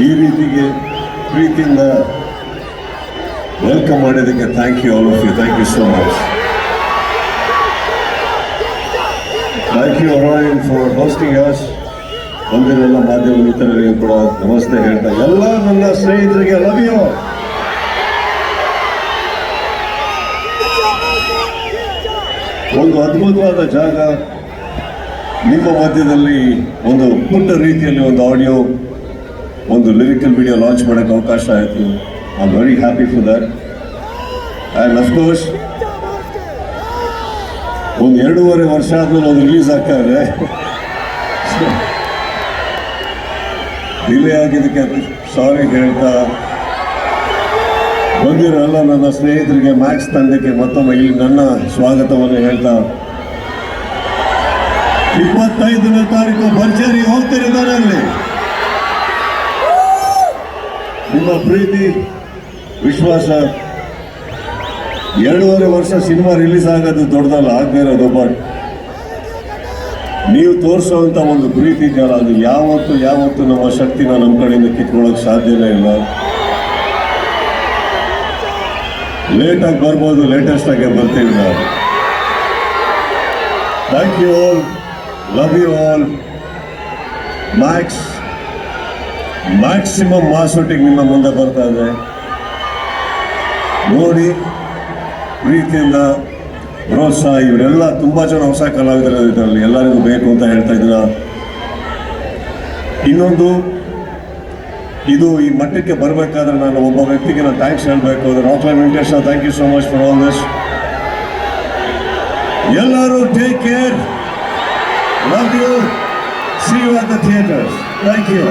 ವೇದಿಕೆ ಪ್ರೀತಿಯಿಂದ ವೆಲ್ಕಮ್ ಮಾಡಿದ್ದಕ್ಕೆ thank you all of you thank you so much thank you Aryan for hosting us ಬಂದಿರಲ್ಲ ಮಾಧ್ಯಮ ಮಿತ್ರರಿಗೂ ಕೂಡ ನಮಸ್ತೆ ಹೇಳ್ತಾ, ಎಲ್ಲ ನನ್ನ ಸ್ನೇಹಿತರಿಗೆ ಲವ್ ಯು ಒಂದು ಅದ್ಭುತವಾದ ಜಾಗ. ನಿಮ್ಮ ಮಧ್ಯದಲ್ಲಿ ಒಂದು ಪುಟ್ಟ ರೀತಿಯಲ್ಲಿ ಒಂದು ಆಡಿಯೋ ಒಂದು ಲಿರಿಕಲ್ ವಿಡಿಯೋ ಲಾಂಚ್ ಮಾಡೋಕ್ಕೆ ಅವಕಾಶ ಆಯಿತು. I am very happy for that and of course ಒಂದು ಎರಡೂವರೆ ವರ್ಷ ಆದಮೇಲೆ ಒಂದು ರಿಲೀಸ್ ಆಗ್ತಾ ಇದೆ. ಡಿಲೇ ಆಗಿದ್ದಕ್ಕೆ ಸಾರಿ ಹೇಳ್ತಾ ಬಂದಿರೋಲ್ಲ ನನ್ನ ಸ್ನೇಹಿತರಿಗೆ ಮ್ಯಾಕ್ಸ್ ತಂಡಕ್ಕೆ ಮತ್ತೊಮ್ಮೆ ಇಲ್ಲಿ ನನ್ನ ಸ್ವಾಗತವನ್ನು ಹೇಳ್ತಾ. ಇಪ್ಪತ್ತೈದನೇ ತಾರೀಕು ಭರ್ಜರಿ ಹೋಗ್ತಿರಿದ್ದಾರೆ ಅಲ್ಲಿ. ನಿಮ್ಮ ಪ್ರೀತಿ, ವಿಶ್ವಾಸ, ಎರಡೂವರೆ ವರ್ಷ ಸಿನಿಮಾ ರಿಲೀಸ್ ಆಗೋದು ದೊಡ್ಡದಲ್ಲ, ಆಗದೇ ಇರೋದು ನೀವು ತೋರಿಸುವಂತ ಒಂದು ಪ್ರೀತಿ ಜನ ಅದು ಯಾವತ್ತು ಯಾವತ್ತು ನಮ್ಮ ಶಕ್ತಿನ ನಮ್ಮ ಕಡೆಯಿಂದ ಕಿತ್ಕೊಳ್ಳೋಕೆ ಸಾಧ್ಯನೇ ಇಲ್ಲ. ಲೇಟಾಗಿ ಬರ್ಬೋದು ಲೇಟೆಸ್ಟ್ ಆಗಿ ಬರ್ತೀವಿ ನಾವು. Thank you all love you all max maximum ಮಾಸೋಟಿಗೆ ನಿಮ್ಮ ಮುಂದೆ ಬರ್ತಾ ಇದೆ. ನೋಡಿ, ಪ್ರೀತಿಯಿಂದ ಪ್ರೋತ್ಸಾಹ, ಇವರೆಲ್ಲ ತುಂಬ ಜನ ಹೊಸ ಕಲಾವಿದರು ಇದರಲ್ಲಿ ಎಲ್ಲರಿಗೂ ಬೇಕು ಅಂತ ಹೇಳ್ತಾ ಇದ್ದೀರ? ಇನ್ನೊಂದು, ಇದು ಈ ಮಟ್ಟಕ್ಕೆ ಬರಬೇಕಾದ್ರೆ ನಾನು ಒಬ್ಬ ವ್ಯಕ್ತಿಗೆ ನಾನು ಥ್ಯಾಂಕ್ಸ್ ಹೇಳಬೇಕು. Rock Rockline Venkatesh thank you so much for all this ಎಲ್ಲರೂ take care love you see you at the theatres thank you